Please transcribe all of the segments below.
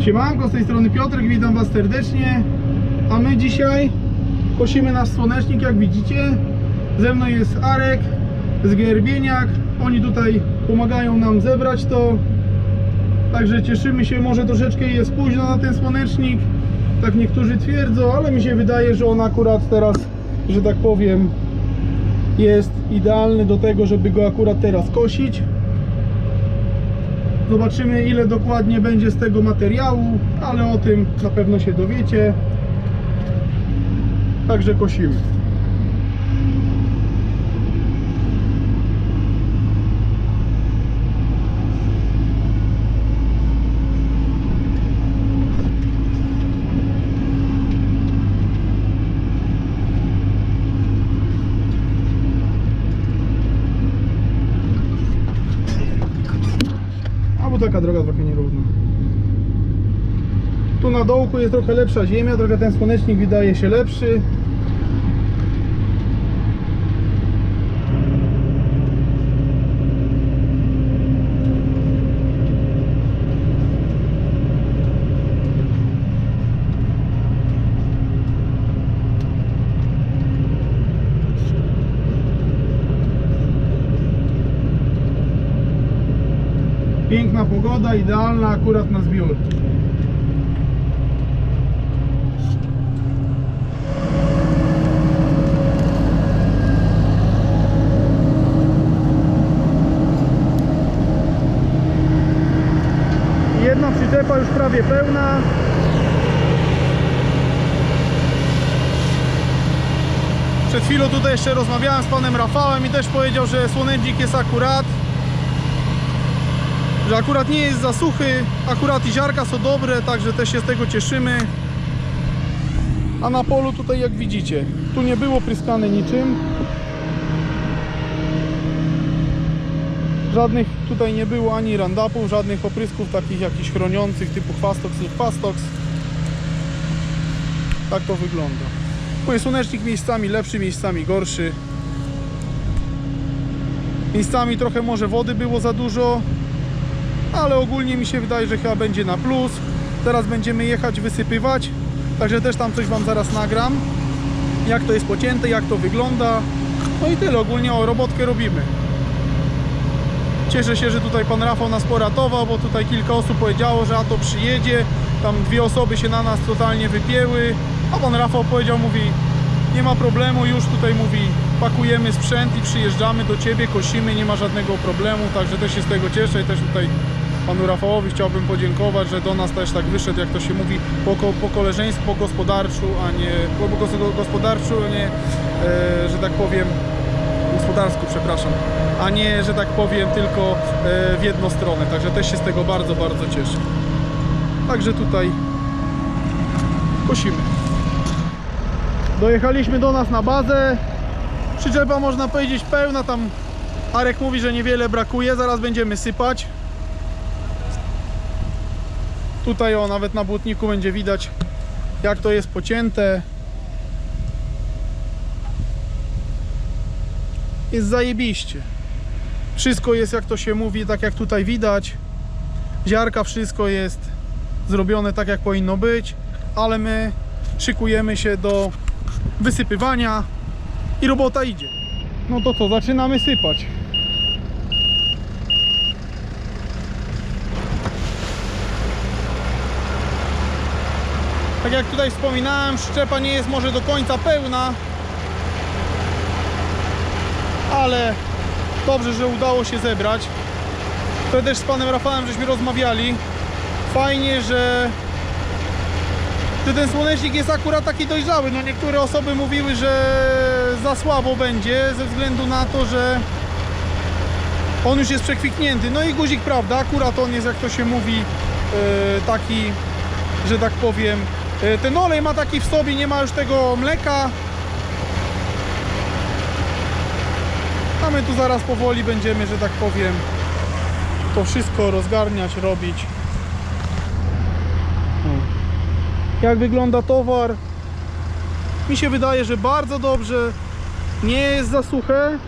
Siemanko, z tej strony Piotrek, witam Was serdecznie. A my dzisiaj kosimy nasz słonecznik, jak widzicie. Ze mną jest Arek z Gerbieniak. Oni tutaj pomagają nam zebrać to. Także cieszymy się, może troszeczkę jest późno na ten słonecznik. Tak niektórzy twierdzą, ale mi się wydaje, że on akurat teraz, że tak powiem, jest idealny do tego, żeby go akurat teraz kosić. Zobaczymy ile dokładnie będzie z tego materiału, ale o tym na pewno się dowiecie. Także kosimy. Taka droga trochę nierówna. Tu na dołku jest trochę lepsza ziemia, trochę ten słonecznik wydaje się lepszy. Pogoda, idealna akurat na zbiór. Jedna przyczepa już prawie pełna. Przed chwilą tutaj jeszcze rozmawiałem z panem Rafałem i też powiedział, że słonecznik jest akurat że akurat nie jest za suchy, akurat i ziarka są dobre, także też się z tego cieszymy. A na polu tutaj jak widzicie, tu nie było pryskane niczym. Żadnych tutaj nie było ani randapów, żadnych oprysków takich jakichś chroniących typu chwastox lub pastox. Tak to wygląda. Mówię, słonecznik miejscami lepszy, miejscami gorszy. Miejscami trochę może wody było za dużo, ale ogólnie mi się wydaje, że chyba będzie na plus. Teraz będziemy jechać, wysypywać, także też tam coś Wam zaraz nagram, jak to jest pocięte, jak to wygląda. No i tyle, ogólnie o robotkę robimy. Cieszę się, że tutaj Pan Rafał nas poratował, bo tutaj kilka osób powiedziało, że a to przyjedzie, tam dwie osoby się na nas totalnie wypięły, a Pan Rafał powiedział, mówi, nie ma problemu, już tutaj mówi, pakujemy sprzęt i przyjeżdżamy do Ciebie, kosimy, nie ma żadnego problemu, także też się z tego cieszę i też tutaj Panu Rafałowi chciałbym podziękować, że do nas też tak wyszedł, jak to się mówi, po, po koleżeńsku, po gospodarczu, a nie, po, po gos- gospodarczu, nie, e, że tak powiem, gospodarsku, przepraszam, a nie, że tak powiem, tylko e, w jedną stronę, także też się z tego bardzo, bardzo cieszę. Także tutaj kosimy. Dojechaliśmy do nas na bazę. Przyczepa można powiedzieć pełna, tam Arek mówi, że niewiele brakuje, zaraz będziemy sypać. Tutaj o, nawet na błotniku będzie widać jak to jest pocięte. Jest zajebiście. Wszystko jest jak to się mówi, tak jak tutaj widać. Ziarka, wszystko jest zrobione tak jak powinno być, ale my szykujemy się do wysypywania i robota idzie. No to co, zaczynamy sypać. Tak jak tutaj wspominałem, szczepa nie jest może do końca pełna, ale dobrze, że udało się zebrać. To też z panem Rafałem żeśmy rozmawiali. Fajnie, że ten słonecznik jest akurat taki dojrzały. No niektóre osoby mówiły, że za słabo będzie ze względu na to, że on już jest przekwitnięty. No i guzik, prawda, akurat on jest, jak to się mówi, e, taki, że tak powiem, ten olej ma taki w sobie, nie ma już tego mleka. A my tu zaraz powoli będziemy, że tak powiem, to wszystko rozgarniać, robić. Jak wygląda towar. Mi się wydaje, że bardzo dobrze. Nie jest za suche.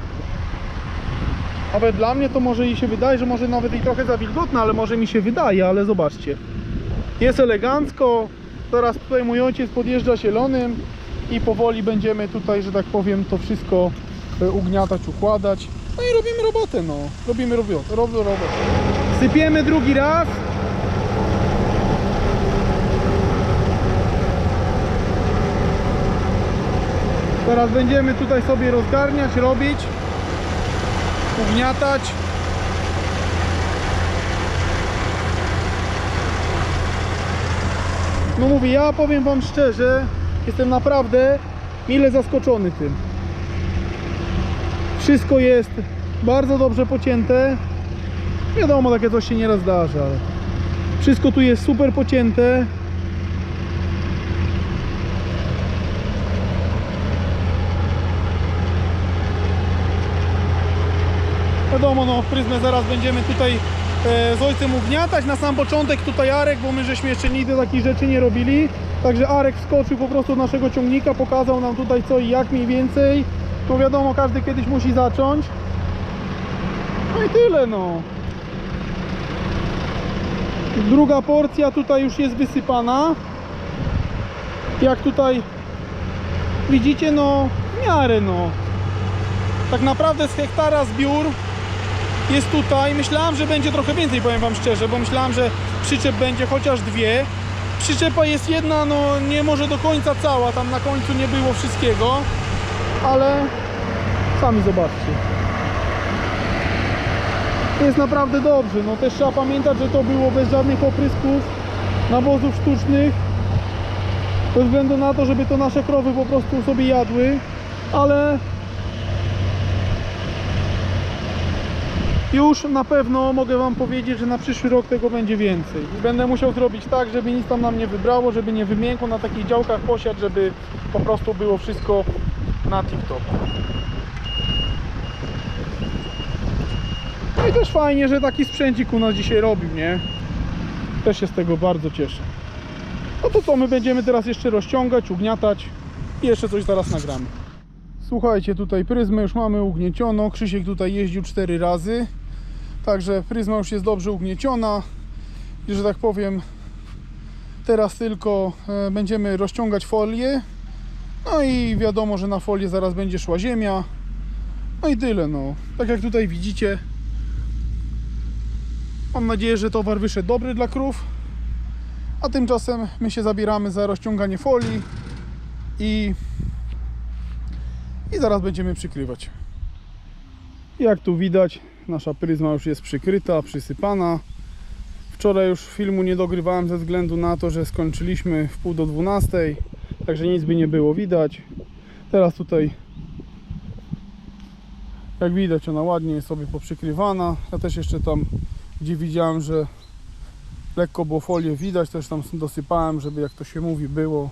Nawet dla mnie to może i się wydaje, że może nawet i trochę za wilgotne, ale może mi się wydaje, ale zobaczcie. Jest elegancko. Teraz tutaj mój ojciec podjeżdża zielonym i powoli będziemy tutaj, że tak powiem, to wszystko e, ugniatać, układać. No i robimy robotę, no. Robimy robotę, rob, robotę. Sypiemy drugi raz. Teraz będziemy tutaj sobie rozgarniać, robić, ugniatać. No mówię, ja powiem Wam szczerze, jestem naprawdę mile zaskoczony tym. Wszystko jest bardzo dobrze pocięte. Wiadomo, takie coś się nieraz zdarza, ale wszystko tu jest super pocięte. Wiadomo, no pryzmę zaraz będziemy tutaj z ojcem ugniatać. Na sam początek tutaj Arek, bo my żeśmy jeszcze nigdy takich rzeczy nie robili. Także Arek wskoczył po prostu do naszego ciągnika, pokazał nam tutaj co i jak mniej więcej. No wiadomo, każdy kiedyś musi zacząć. No i tyle no. Druga porcja tutaj już jest wysypana. Jak tutaj widzicie, no w miarę no. Tak naprawdę z hektara zbiór jest tutaj. Myślałem, że będzie trochę więcej, powiem Wam szczerze, bo myślałem, że przyczep będzie chociaż dwie. Przyczepa jest jedna, no nie może do końca cała, tam na końcu nie było wszystkiego, ale sami zobaczcie. Jest naprawdę dobrze, no też trzeba pamiętać, że to było bez żadnych oprysków, nawozów sztucznych, ze względu na to, żeby to nasze krowy po prostu sobie jadły, ale już na pewno mogę Wam powiedzieć, że na przyszły rok tego będzie więcej. Będę musiał zrobić tak, żeby nic tam nam nie wybrało, żeby nie wymiękło na takich działkach posiad, żeby po prostu było wszystko na tip-top. No i też fajnie, że taki sprzęcik u nas dzisiaj robił, nie? Też się z tego bardzo cieszę. No to co, my będziemy teraz jeszcze rozciągać, ugniatać i jeszcze coś zaraz nagramy. Słuchajcie, tutaj pryzmę już mamy ugnieciono. Krzysiek tutaj jeździł 4 razy. Także pryzma już jest dobrze ugnieciona. I że tak powiem, teraz tylko e, będziemy rozciągać folię. No i wiadomo, że na folię zaraz będzie szła ziemia. No i tyle, no. Tak jak tutaj widzicie. Mam nadzieję, że towar wyszedł dobry dla krów. A tymczasem my się zabieramy za rozciąganie folii i i zaraz będziemy przykrywać. Jak tu widać, nasza pryzma już jest przykryta, przysypana. Wczoraj już filmu nie dogrywałem ze względu na to, że skończyliśmy w pół do 12, także nic by nie było widać. Teraz tutaj, jak widać, ona ładnie jest sobie poprzykrywana. Ja też jeszcze tam, gdzie widziałem, że lekko było folię widać, też tam dosypałem, żeby jak to się mówi, było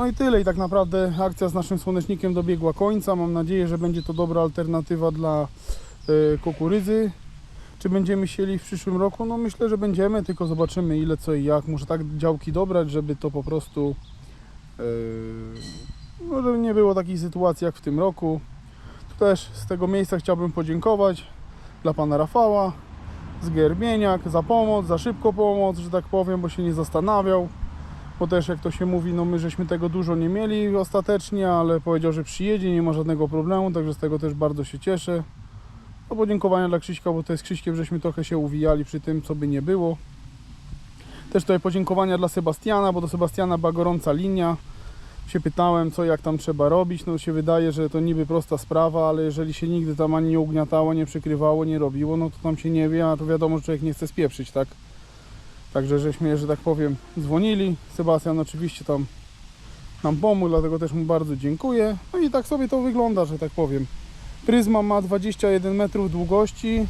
no i tyle. I tak naprawdę akcja z naszym słonecznikiem dobiegła końca. Mam nadzieję, że będzie to dobra alternatywa dla kukurydzy. Czy będziemy sieli w przyszłym roku? No myślę, że będziemy, tylko zobaczymy ile co i jak. Muszę tak działki dobrać, żeby to po prostu e, no, żeby nie było takiej sytuacji jak w tym roku. Też z tego miejsca chciałbym podziękować dla pana Rafała z Gerbieniak za pomoc, za szybko pomoc, że tak powiem, bo się nie zastanawiał bo też jak to się mówi, no my żeśmy tego dużo nie mieli ostatecznie, ale powiedział, że przyjedzie, nie ma żadnego problemu, także z tego też bardzo się cieszę. No podziękowania dla Krzyśka, bo to jest Krzyśkiem, żeśmy trochę się uwijali przy tym, co by nie było. Też tutaj podziękowania dla Sebastiana, bo do Sebastiana była gorąca linia. Się pytałem, co jak tam trzeba robić. No się wydaje, że to niby prosta sprawa, ale jeżeli się nigdy tam ani nie ugniatało, nie przykrywało, nie robiło, no to tam się nie wie, a to wiadomo, że człowiek nie chce spieprzyć, tak? Także żeśmy, że tak powiem, dzwonili. Sebastian oczywiście tam nam pomógł, dlatego też mu bardzo dziękuję. No i tak sobie to wygląda, że tak powiem. Pryzma ma 21 metrów długości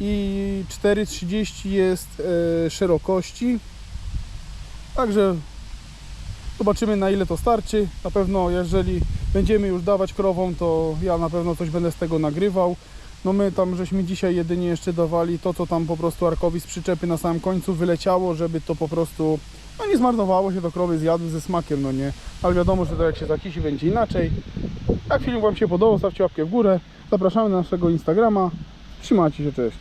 i 4,30 jest e, szerokości. Także zobaczymy na ile to starczy. Na pewno jeżeli będziemy już dawać krowom, to ja na pewno coś będę z tego nagrywał. No my tam żeśmy dzisiaj jedynie jeszcze dawali to, co tam po prostu Arkowi z przyczepy na samym końcu wyleciało, żeby to po prostu no nie zmarnowało się, to krowy zjadły ze smakiem, no nie. Ale wiadomo, że to jak się zakisi będzie inaczej. Jak film Wam się podobał, stawcie łapkę w górę. Zapraszamy na naszego Instagrama. Trzymajcie się, cześć.